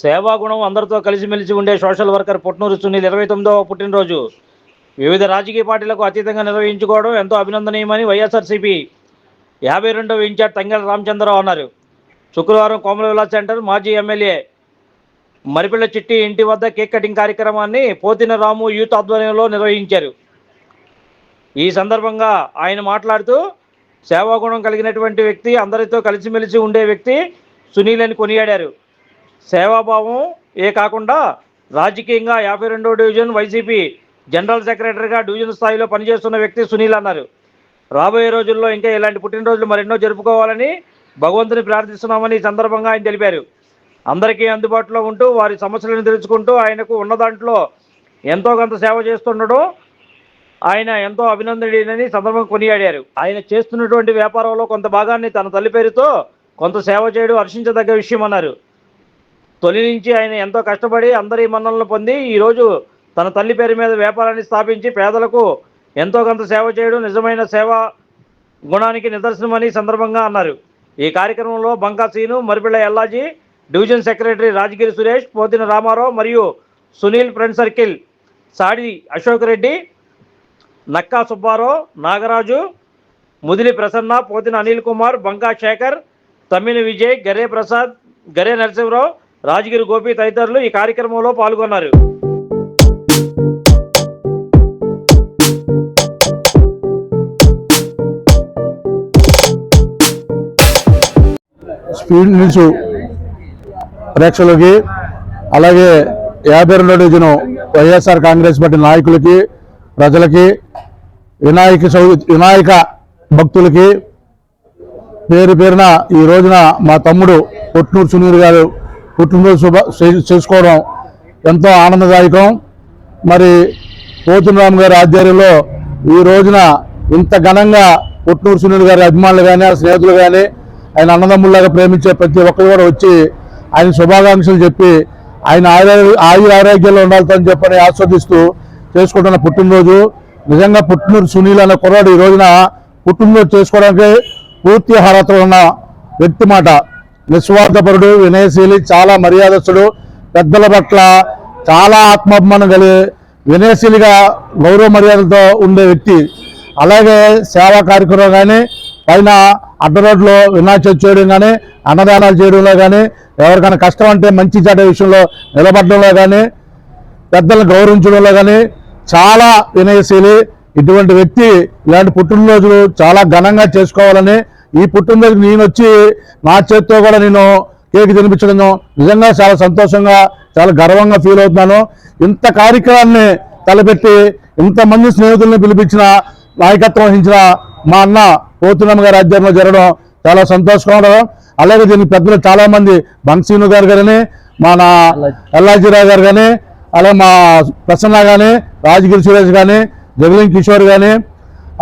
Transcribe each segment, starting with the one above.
సేవాగుణం అందరితో కలిసిమెలిసి ఉండే సోషల్ వర్కర్ పుట్నూరు సునీల్ ఇరవై తొమ్మిదవ పుట్టినరోజు. వివిధ రాజకీయ పార్టీలకు అతీతంగా నిర్వహించుకోవడం ఎంతో అభినందనీయమని వైఎస్ఆర్సీపీ యాభై రెండవ ఇన్ఛార్జ్ తంగళ రామచంద్రరావు అన్నారు. శుక్రవారం కోమల విలాస్ సెంటర్ మాజీ ఎమ్మెల్యే మరిపిల్ల చిట్టి ఇంటి వద్ద కేక్ కటింగ్ కార్యక్రమాన్ని పోతిన రాము యూత్ ఆధ్వర్యంలో నిర్వహించారు. ఈ సందర్భంగా ఆయన మాట్లాడుతూ సేవాగుణం కలిగినటువంటి వ్యక్తి అందరితో కలిసిమెలిసి ఉండే వ్యక్తి సునీల్ అని కొనియాడారు. సేవాభావం ఏ కాకుండా రాజకీయంగా యాభై రెండవ డివిజన్ వైసీపీ జనరల్ సెక్రటరీగా డివిజన్ స్థాయిలో పనిచేస్తున్న వ్యక్తి సునీల్ అన్నారు. రాబోయే రోజుల్లో ఇంకా ఇలాంటి పుట్టినరోజులు మరెన్నో జరుపుకోవాలని భగవంతుని ప్రార్థిస్తున్నామని ఈ సందర్భంగా ఆయన తెలిపారు. అందరికీ అందుబాటులో ఉంటూ వారి సమస్యలను తెలుసుకుంటూ ఆయనకు ఉన్న దాంట్లో ఎంతో కొంత సేవ చేస్తుండడం ఆయన ఎంతో అభినందనీయనని సందర్భం కొనియాడారు. ఆయన చేస్తున్నటువంటి వ్యాపారంలో కొంత భాగాన్ని తన తల్లి పేరుతో కొంత సేవ చేయడం హర్షించదగ్గ విషయం అన్నారు. తొలి నుంచి ఆయన ఎంతో కష్టపడి అందరి మన్నలను పొంది ఈరోజు తన తల్లి పేరు మీద వ్యాపారాన్ని స్థాపించి పేదలకు ఎంతో కొంత సేవ చేయడం నిజమైన సేవ గుణానికి నిదర్శనమని సందర్భంగా అన్నారు. ఈ కార్యక్రమంలో బంకా సీను మరిపిళ్ళ ఎల్లాజీ డివిజన్ సెక్రటరీ రాజగిరి సురేష్ పోతిన రామారావు మరియు సునీల్ ఫ్రెండ్ సర్కిల్ సాడి అశోక్ రెడ్డి నక్కా సుబ్బారావు నాగరాజు ముదిలి ప్రసన్న పోతిన అనిల్ కుమార్ బంకా శేఖర్ తమ్మిన విజయ్ గరే ప్రసాద్ గరే నరసింహరావు రాజగిరి గోపి తదితరులు ఈ కార్యక్రమంలో పాల్గొన్నారు. స్పీడ్ న్యూస్ ప్రేక్షకులకి అలాగే యాభై రెండో డివిజన్ వైఎస్ఆర్ కాంగ్రెస్ పార్టీ నాయకులకి ప్రజలకి వినాయక చౌ వినాయక భక్తులకి పేరు పేరున ఈ రోజున మా తమ్ముడు కొట్నూరు సునీర్ గారు పుట్టినరోజు శుభ చేసుకోవడం ఎంతో ఆనందదాయకం. మరి పోతురామ్ గారి ఆధ్వర్యంలో ఈ రోజున ఇంత ఘనంగా పుట్నూరు సునీల్ గారి అభిమానులు కానీ స్నేహితులు కానీ ఆయన అన్నదమ్ముల్లాగా ప్రేమించే ప్రతి ఒక్కరు కూడా వచ్చి ఆయన శుభాకాంక్షలు చెప్పి ఆయన ఆయుర ఆయుర ఆరోగ్యాల్లో ఉండాలని చెప్పని ఆస్వాదిస్తూ చేసుకుంటున్న పుట్టినరోజు. నిజంగా పుట్టినూరు సునీల్ అనే కుర్రాడు ఈ రోజున పుట్టినరోజు చేసుకోవడానికి పూర్తి అర్హతలు ఉన్న వ్యక్తి మాట. నిస్వార్థపరుడు వినయశీలి చాలా మర్యాదస్తుడు పెద్దల పట్ల చాలా ఆత్మాభిమానం కలిగి వినయశీలిగా గౌరవ మర్యాదలతో ఉండే వ్యక్తి. అలాగే సేవా కార్యక్రమం కానీ పైన అడ్డ రోడ్లో వినాయక చవితి చేయడం కానీ అన్నదానాలు చేయడంలో కానీ ఎవరికైనా కష్టం అంటే మంచి చెడ్డ విషయంలో నిలబడడంలో కానీ పెద్దలను గౌరవించడంలో కానీ చాలా వినయశీలి. ఇటువంటి వ్యక్తి ఇలాంటి పుట్టినరోజులు చాలా ఘనంగా చేసుకోవాలని ఈ పుట్టినరోజు నేను వచ్చి నా చేతితో కూడా నేను కేక్ తినిపించడం నిజంగా చాలా సంతోషంగా చాలా గర్వంగా ఫీల్ అవుతున్నాను. ఇంత కార్యక్రమాన్ని తలపెట్టి ఇంతమంది స్నేహితుల్ని పిలిపించిన నాయకత్వం వహించిన మా అన్న పోతునమ్మ గారి ఆధ్వర్యంలో జరగడం చాలా సంతోషంగా అలాగే దీనికి పెద్దలు చాలామంది బంక్సీను గారు గారు గారని నా ఎల్లాజీరావు గారు కానీ అలాగే మా ప్రసన్న కానీ రాజగిరి సురేష్ కానీ జగలింగ్ కిషోర్ కానీ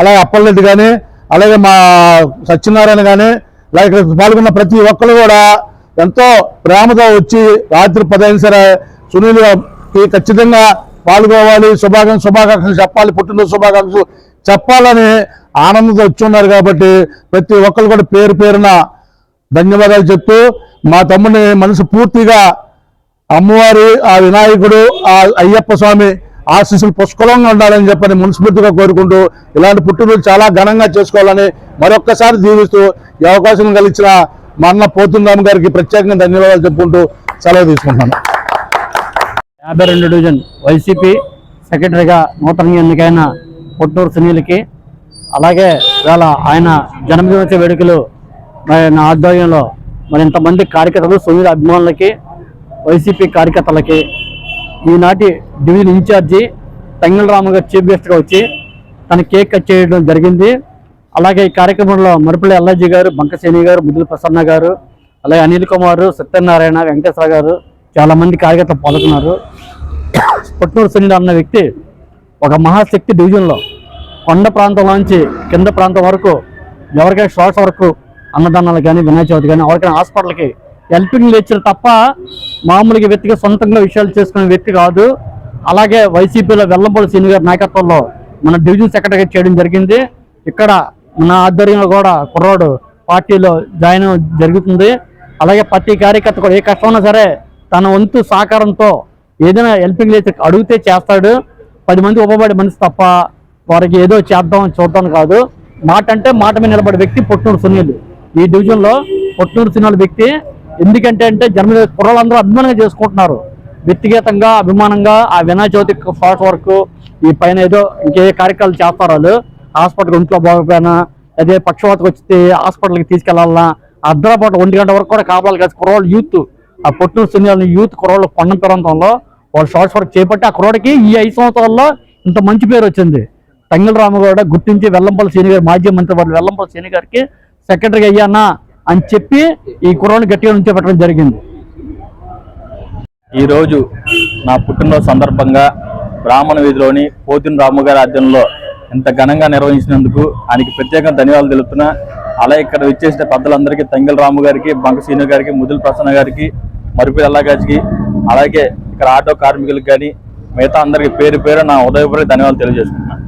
అలాగే అప్పలరెడ్డి కానీ అలాగే మా సత్యనారాయణ కానీ లైక్ ఇక్కడ పాల్గొన్న ప్రతి ఒక్కరు కూడా ఎంతో ప్రేమతో వచ్చి రాత్రి పదైన సరే సునీల్కి ఖచ్చితంగా పాల్గొవాలి శుభాకాంక్ష శుభాకాంక్షలు చెప్పాలి పుట్టినరోజు శుభాకాంక్షలు చెప్పాలని ఆనందంతో వచ్చి ఉన్నారు కాబట్టి ప్రతి ఒక్కరు కూడా పేరు పేరున ధన్యవాదాలు చెప్తూ మా తమ్ముడిని మనసు పూర్తిగా అమ్మవారి ఆ వినాయకుడు ఆ అయ్యప్ప స్వామి ఆశీస్సులు పుష్కలంగా ఉండాలని చెప్పని మనస్ఫూర్తిగా కోరుకుంటూ ఇలాంటి పుట్టినరోజు చాలా ఘనంగా చేసుకోవాలని మరొక్కసారి దీవిస్తూ ఈ అవకాశం కలిగించిన మా అన్న పోతుందాం గారికి ప్రత్యేకంగా ధన్యవాదాలు చెప్పుకుంటూ సెలవు తీసుకుంటున్నాను. యాభై రెండు డివిజన్ వైసీపీ సెక్రటరీగా నూతనంగా ఎన్నికైన పొట్టూరు సునీల్కి అలాగే ఇవాళ ఆయన జన్మదినోత్సవ వేడుకలు మరి నా ఆధ్వర్యంలో మరి ఇంతమంది కార్యకర్తలు సునీల్ అభిమానులకి వైసీపీ కార్యకర్తలకి ఈనాటి డివిజన్ ఇన్ఛార్జి తంగిల రామ గారు చీఫ్ గెస్ట్గా వచ్చి తన కేక్ కట్ చేయడం జరిగింది. అలాగే ఈ కార్యక్రమంలో మరుపల్లి ఎల్లాజీ గారు బంకసేని గారు ముద్దుల ప్రసన్న గారు అలాగే అనిల్ కుమార్ సత్యనారాయణ వెంకటేశ్వర గారు చాలామంది కార్యకర్తలు పాల్గొన్నారు. పుట్నూరు సునీల్ అన్న వ్యక్తి ఒక మహాశక్తి డివిజన్లో కొండ ప్రాంతంలోంచి కింద ప్రాంతం వరకు ఎవరికైనా శ్వాస వరకు అన్నదానాలు కానీ వినాయక చవితి కానీ ఎవరికైనా హాస్పిటల్కి హెల్పింగ్ నేచర్ తప్ప మామూలుగా వ్యక్తిగా సొంతంగా విషయాలు చేసుకునే వ్యక్తి కాదు. అలాగే వైసీపీలో వెల్లంపల్లి సీని గారి నాయకత్వంలో మన డివిజన్ సెక్రటరీగా చేయడం జరిగింది. ఇక్కడ మన ఆధ్వర్యంలో కూడా కుర్రాడు పార్టీలో జాయిన్ జరుగుతుంది. అలాగే ప్రతి కార్యకర్త కూడా ఏ కష్టమైనా సరే తన వంతు సహకారంతో ఏదైనా హెల్పింగ్ నేచర్ అడిగితే చేస్తాడు. పది మంది ఉపబడి మనిషి తప్ప వారికి ఏదో చేద్దాం చూద్దాం కాదు. మాట అంటే మాట మీద నిలబడే వ్యక్తి పొట్నూరు సునీల్. ఈ డివిజన్లో పొట్నూరు సునీల్ వ్యక్తి ఎందుకంటే అంటే జన్మదిన కుర్రలందరూ అభిమానంగా చేసుకుంటున్నారు. వ్యక్తిగతంగా అభిమానంగా ఆ వినాయక చవితి ఫాస్ట్ వర్క్ ఈ పైన ఏదో ఇంకే కార్యక్రమాలు చేస్తారు వాళ్ళు. హాస్పిటల్ ఇంట్లో బాగోపోయినా అదే పక్షవాతకు వస్తే హాస్పిటల్కి తీసుకెళ్ళాలన్నా అర్ధరాపాటు ఒంటి గంట వరకు కూడా కాపాలి కదా కుర్రోళ్ళు యూత్. ఆ పొట్నూరు సునీల్ యూత్ కుర్రోళ్ళు కొండ ప్రాంతంలో వాళ్ళు షార్ట్స్ వర్క్ చేపట్టి ఆ కుర్రోడికి ఈ ఐదు సంవత్సరాల్లో ఇంత మంచి పేరు వచ్చింది. తంగిల రామగౌడ గుర్తించి వెల్లంపల్లి సీని గారు మాజీ మంత్రి వారు వెల్లంపల్లి సీని గారికి అయ్యానా అని చెప్పి ఈ కుర్రోని గట్టిగా నుంచో పెట్టడం జరిగింది ఈరోజు నా పుట్టినరోజు సందర్భంగా బ్రాహ్మణ వీధిలోని పోతిన రాము గారి ఆధ్వర్యంలో ఇంత ఘనంగా నిర్వహించినందుకు ఆయనకి ప్రత్యేకంగా ధన్యవాదాలు తెలుపుతున్నా. అలాగే ఇక్కడ విచ్చేసిన పెద్దలందరికీ తంగెల రాము గారికి బంక సీను గారికి ముదుల ప్రసన్న గారికి మరుపి అల్లాగారికి అలాగే ఇక్కడ ఆటో కార్మికులకు కానీ మిగతా అందరికీ పేరు పేరు నా ఉదయపూర్వక ధన్యవాదాలు తెలియజేసుకుంటున్నాను